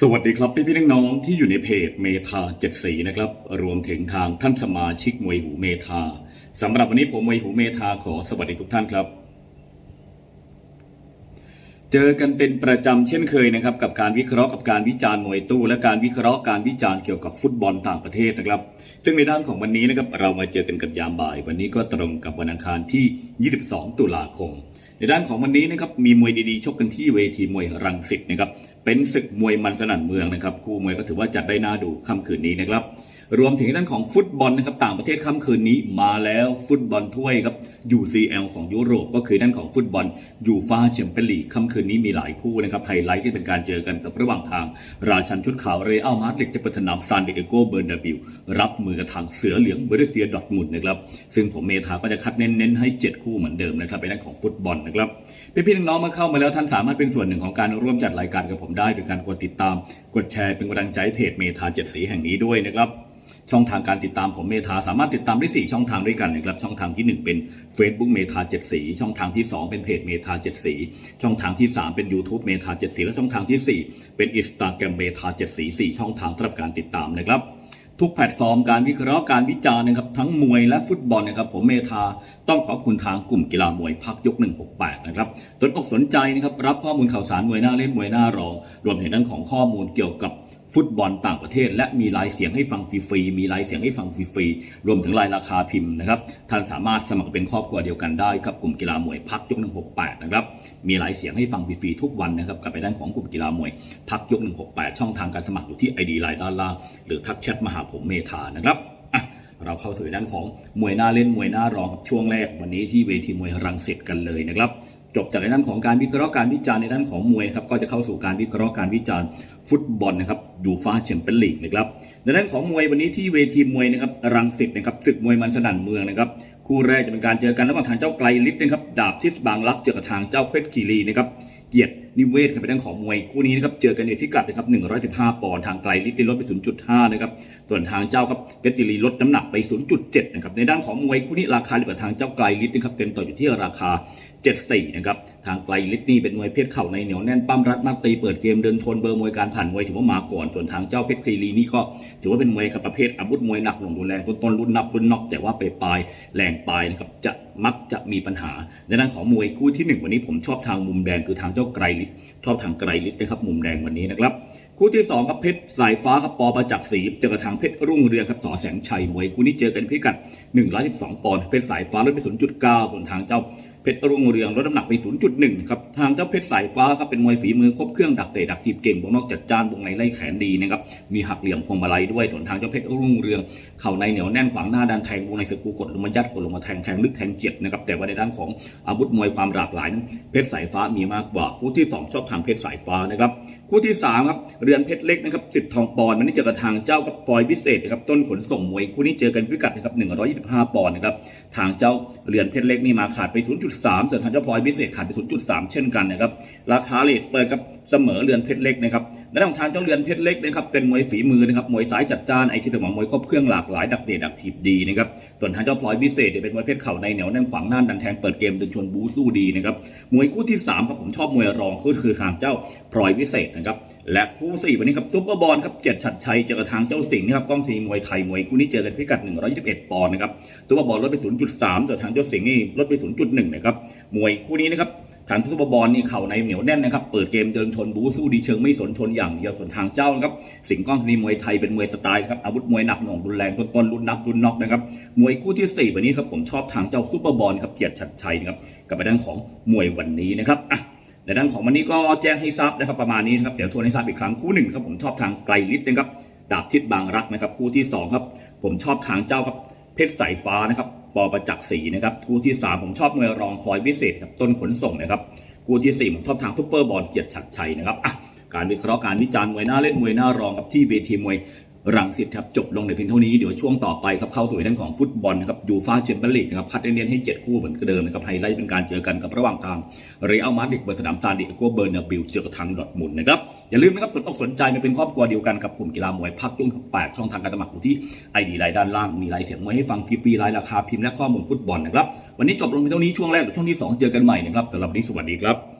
สวัสดีครับพี่พี่น้องๆที่อยู่ในเพจเมทาเจ็ดสีนะครับ รวมถึงทางท่านสมาชิกมวยหูเมทาสำหรับวันนี้ผมมวยหูเมทาขอสวัสดีทุกท่านครับ เจอกันเป็นประจำเช่นเคยนะครับกับการวิเคราะห์กับการวิจารณ์มวยตู้ และการวิเคราะห์การวิจารณ์เกี่ยวกับฟุตบอลต่างประเทศนะครับ ซึ่งในด้านของวันนี้นะครับเรามาเจอกันกับยามบ่าย วันนี้ก็ตรงกับวันอังคารที่ 22 ตุลาคม ในด้านของวันนี้นะครับมีมวยดีๆชกกันที่เวทีมวยรังสิตนะครับเป็นศึกมวยมันสนั่นเมืองนะครับคู่มวยก็ถือว่าจัดได้น่าดูค่ำคืนนี้นะครับ รวมถึงด้านของฟุตบอลนะครับต่างประเทศค่ำคืนนี้มาแล้วฟุตบอลถ้วยครับ UCL ของยุโรปก็คือด้านของฟุตบอลยูฟาแชมเปี้ยนลีกค่ำคืนนี้มีหลายคู่นะครับไฮไลท์ที่เป็นการเจอกันกับระหว่างทาง ราชันชุดขาวเรอัลมาดริดจะประสนามซานดิเอโกเบอร์นาบิวรับมือกับทางเสือเหลืองเบอร์เซียดอทมุนด์นะครับซึ่งผมเมธาก็จะคัดเน้นๆให้ 7 คู่เหมือนเดิมนะครับเป็นด้านของฟุตบอลนะครับพี่ๆน้องๆมาเข้ามาแล้วท่านสามารถเป็นส่วนหนึ่งของการร่วมจัดรายการกับผมได้โดยการกดติดตาม กดแชร์เป็นกำลังใจเพจเมธาเจ็ดสีแห่งนี้ด้วยนะครับ ช่องทางการติดตามของเมธาสามารถติดตามได้ 4 ช่องทางด้วยกันนะครับช่องทางที่ 1 เป็น Facebook เมธาเจ็ดสีช่องทางที่ 2 เป็นเพจเมธาเจ็ดสีช่องทางที่ 3 เป็น YouTube เมธาเจ็ดสีและช่องทางทีสี่ 4 เป็น Instagram เมธาเจ็ดสีสี่ช่องทางสำหรับการติดตามนะครับ ทุกแพลตฟอร์มการวิเคราะห์การวิจารณ์นะครับทั้งมวยและฟุตบอลนะครับผมเมธาต้องขอบคุณทางกลุ่มกีฬามวยพักยก 168 นะครับสนอกสนใจนะครับรับข้อมูลข่าวสารมวยหน้าเล่นมวยหน้ารอง รวมถึงด้านของข้อมูลเกี่ยวกับฟุตบอลต่างประเทศ และมีลายเสียงให้ฟังฟรีๆมีลายเสียงให้ฟังฟรีๆรวมถึงลายราคาพิมพ์นะครับท่านสามารถสมัครเป็นครอบครัวเดียวกันได้กับกลุ่มกีฬามวยพักยก 168 นะครับมีลายเสียงให้ฟังฟรีๆทุกวันนะครับกับไปด้านของกลุ่มกีฬามวยพักยก 168 ช่องทางการสมัครอยู่ที่ ID ไลน์ด้านล่างหรือทักแชทมาหาผมเมธานะครับเราเข้าสู่ด้านของมวยหน้าเล่นมวยหน้ารองกับช่วงแรกวันนี้ที่เวทีมวยรังสิตกันเลยนะครับ จบจากในด้านของการวิเคราะห์การวิจารณ์ในด้านของมวยครับก็จะเข้าสู่การวิเคราะห์การวิจารณ์ ฟุตบอลนะครับยูฟาแชมเปี้ยนลีกนะครับในด้านของมวยวันนี้ที่เวทีมวยนะครับรังสิตนะครับศึกมวยมันสนั่นเมืองนะครับคู่แรกจะเป็นการเจอกันระหว่างทางเจ้าไกลลิศนะครับดาบทิศบางรักเจอกับทางเจ้าเพชรคีรีนะครับเกียรตินิเวศครับเป็นด้านของมวยคู่นี้นะครับเจอกันในพิกัดนะครับ115ปอนด์ทางไกลลิศลดไป 0.5 นะครับส่วนทางเจ้าครับเพชรคีรีลดน้ำหนักไป 0.7 นะครับในด้านของมวยคู่นี้ราคาดีกว่าทางเจ้าไกลลิศนะครับเต็มต่ออยู่ที่ราคา 74 นะครับทางไกลลิศนี่เป็นมวยเพชรเข่าในเหนียวแน่นปั้มรัดมากตีเปิดเกมเดินทนเบอร์มวยการผ่านมวยถือว่ามาก่อนส่วนทางเจ้าเพชรคีรีนี่ก็ถือว่าเป็นมวยกับประเภทอาวุธมวยหนักหน่วงรุนแรงต้นรุ่นนับรุ่นนอกแต่ว่าไปปลายแรงปลายนะครับจะมักจะมีปัญหาในด้านของมวยคู่ที่หนึ่งวันนี้ผมชอบทางมุมแดงคือทางเจ้าไกรลิศชอบทางไกรลิศนะครับมุมแดงวันนี้นะครับ คู่ที่ 2 ครับเพชรสายฟ้าครับปอประจักษ์ศรีเจอกับทางเพชรรุ่งเรืองครับสอแสงชัยมวยคู่นี้เจอกันพิกัด 112 ปอนด์เพชรสายฟ้าลดไป 0.9 ส่วนทางเจ้าเพชรรุ่งเรืองลดน้ำหนักไป 0.1 ครับ ทางเจ้าเพชรสายฟ้าครับเป็นมวยฝีมือครบเครื่องดักเตะดักทีบเก่งวงนอกจัดจ้านวงในไล่แขนดีนะครับ มีหักเหลี่ยมพวงมาลัยด้วย ส่วนทางเจ้าเพชรรุ่งเรือง เข่าในเหนียวแน่นขวางหน้าดันแทงวงในสกูกดลงมายัดกดลงมาแทงแทงลึกแทงเจ็บนะครับ แต่ว่าในด้านของอาวุธมวยความหลากหลายนั้นเพชรสายฟ้ามีมากกว่า คู่ที่สองชอบทางเพชรสายฟ้านะครับ คู่ที่สามครับเรือนเพชรเล็กนะครับสิทธิ์ทองปอนด์วันนี้เจอกับทางเจ้ากับปอยพิเศษนะครับต้นขนส่งมวยคู่นี้เจอกันพิกัดนะครับ125 ปอนด์นะครับทางเจ้าเรือนเพชรเล็กนี่มาขาดไป 0.3ส่วนทางเจ้าปลอยพิเศษขาดไป 0.3 เช่นกันนะครับราคาเลทเปิดกับเสมอเรือนเพชรเล็กนะครับ และทางเจ้าเรือนเพชรเล็กนะครับเป็นมวยฝีมือนะครับมวยสายจัดจ้านไอคิดถึงว่ามวยครบเครื่องหลากหลายดักเดดดักถีบดีนะครับส่วนทางเจ้าพลอยพิเศษเนี่ยเป็นมวยเพชรเข่าในเหนียวแน่นขวางหน้าดันแทงเปิดเกมจนชวนบูสู้ดีนะครับมวยคู่ที่สามครับผมชอบมวยรองก็คือทางเจ้าพลอยพิเศษนะครับและคู่สี่วันนี้ครับซุปเปอร์บอลครับเจ็ดฉัดชัยเจอกับทางเจ้าสิงห์นะครับกล้องสีมวยไทยมวยคู่นี้เจอกันพิกัด 121 ปอนด์นะครับซุปเปอร์บอลลดไป 0.3ส่วนทางเจ้าสิงห์นี่ลดไป 0.1 นะครับมวยคู่นี้นะครับทางซุปเปอร์บอลนี่เข่าในเหนียวแน่นนะครับเปิดเกมเดินชนบูสู้ดีเชิงไม่สนชนอย่างเดียวส่วนทางเจ้านะครับ สิงห์ก้องธนีมวยไทยเป็นมวยสไตล์ครับอาวุธมวยหนักหน่วงรุนแรงต้นๆรุ่นนับรุ่นนอกนะครับมวยคู่ที่สี่วันนี้ครับผมชอบทางเจ้าซุปเปอร์บอลครับเกียรติชัดชัยนะครับกับไปด้านของมวยวันนี้นะครับอะในด้านของวันนี้ก็แจ้งให้ทราบนะครับประมาณนี้นะครับเดี๋ยวทวนให้ทราบอีกครั้งคู่หนึ่งครับผมชอบทางไกลลิศนะครับดาบทิศบางรักนะครับคู่ที่สองครับผมชอบทางเจ้าครับเพชรสายฟ้านะครับปอประจักษ์ศรีนะครับคู่ที่สามผมชอบมวยรองพลอยวิเศษครับต้นขนส่งนะครับคู่ที่ 4 ผมชอบทางซุปเปอร์บอลเกียรติชัดชัยนะครับอะ การวิเคราะห์การวิจารณ์มวยหน้าเล่นมวยหน้ารองกับที่เวทีมวยรังสิตครับจบลงในเพียงเท่านี้เดี๋ยวช่วงต่อไปครับเข้าสู่ในด้านของฟุตบอลนะครับยูฟาแชมเปี้ยนลีกนะครับคัดเน้นให้ 7 คู่เหมือนเดิมนะครับไฮไลท์เป็นการเจอกันกับระหว่างทางเรอัลมาดริดเบอร์สนามซานดิเอโกเบอร์นาบิลเจอกับทางดอทมุนนะครับอย่าลืมนะครับสนอกสนใจมาเป็นครอบครัวเดียวกันกับกลุ่มกีฬามวยพักยุ่งแปดช่องทางการสมัครอยู่ที่ไอดีไลน์ด้านล่างมีรายเสียงมวยให้ฟังฟรีๆรายราคาพิมพ์และข้อมูลฟุตบอลนะครับวันนี้จบลงเพียงเท่านี้ช่วงแรกหรือช่วงที่สองเจอกันใหม่นะครับสำหรับวันนี้สวัสดีครับ